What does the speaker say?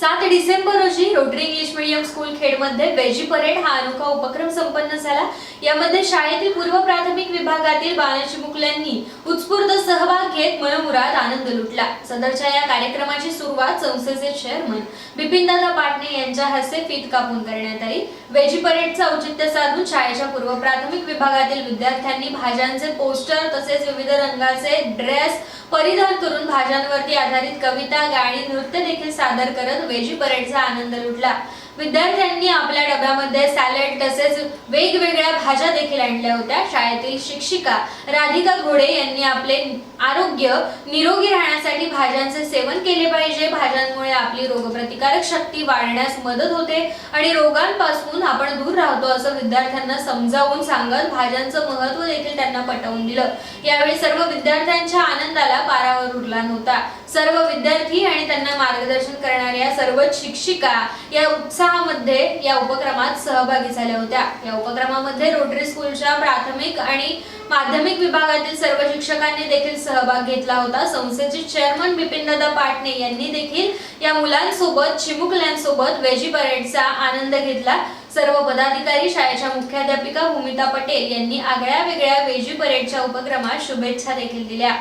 सात डिसेंबर रोजी Rotary English medium school खेडमध्ये वेजी परेड हा अनोखा उपक्रम संपन्न झाला. यामध्ये शाळेतील पूर्व प्राथमिक विभागातील बालचिमुकल्यांनी उत्स्फूर्त सहभाग घेत मनमुराद आनंद लुटला. सदरच्या या कार्यक्रमाची सुरुवात संस्थेचे चेअरमन बिपिनदादा पाटणे यांच्या हस्ते फीत कापून करण्यात आली. वेजी परेडचं औचित्य साधून शाळेच्या पूर्व प्राथमिक विभागातील विद्यार्थ्यांनी भाज्यांचे पोस्टर तसेच विविध रंगाचे ड्रेस परिधान करून भाज्यांवरती आधारित कविता गाणी नृत्य देखील सादर करत वेजी परेडचा आनंद लुटला. विद्यार्थ्यांनी आपल्या डब्यामध्ये सॅलड तसेच वेगवेगळ्या भाज्या देखील आणल्या होत्या. शाळेतील शिक्षिका राधिका घोडे यांनी आपले आरोग्य निरोगी राहण्यासाठी भाज्यांचे सेवन केले पाहिजे. भाज्यांमुळे आपली रोगप्रतिकारक शक्ती वाढण्यास मदत होते आणि रोगांपासून आपण दूर राहतो असं विद्यार्थ्यांना समजावून सांगत भाज्यांचं महत्त्व देखील त्यांना पटवून दिलं. यावेळी सर्व विद्यार्थ्यांच्या आनंदाला पारावर उरला नव्हता. सर्व विद्यार्थी आणि त्यांना मार्गदर्शन करणाऱ्या सर्व शिक्षिका या उत्साहामध्ये या उपक्रमात सहभागी झाल्या होत्या. या उपक्रमामध्ये रोटरी स्कूलच्या प्राथमिक आणि माध्यमिक विभागातील सर्व शिक्षकांनी देखील सहभाग घेतला होता. संस्थेचे चेअरमन बिपिनदादा पाटणे यांनी देखील या मुलांसोबत चिमुकल्यांसोबत वेजी परेडचा आनंद घेतला. सर्व पदाधिकारी शाळेच्या मुख्याध्यापिका भूमिता पटेल यांनी आगळ्या वेगळ्या वेजी परेडच्या उपक्रमात शुभेच्छा देखील दिल्या.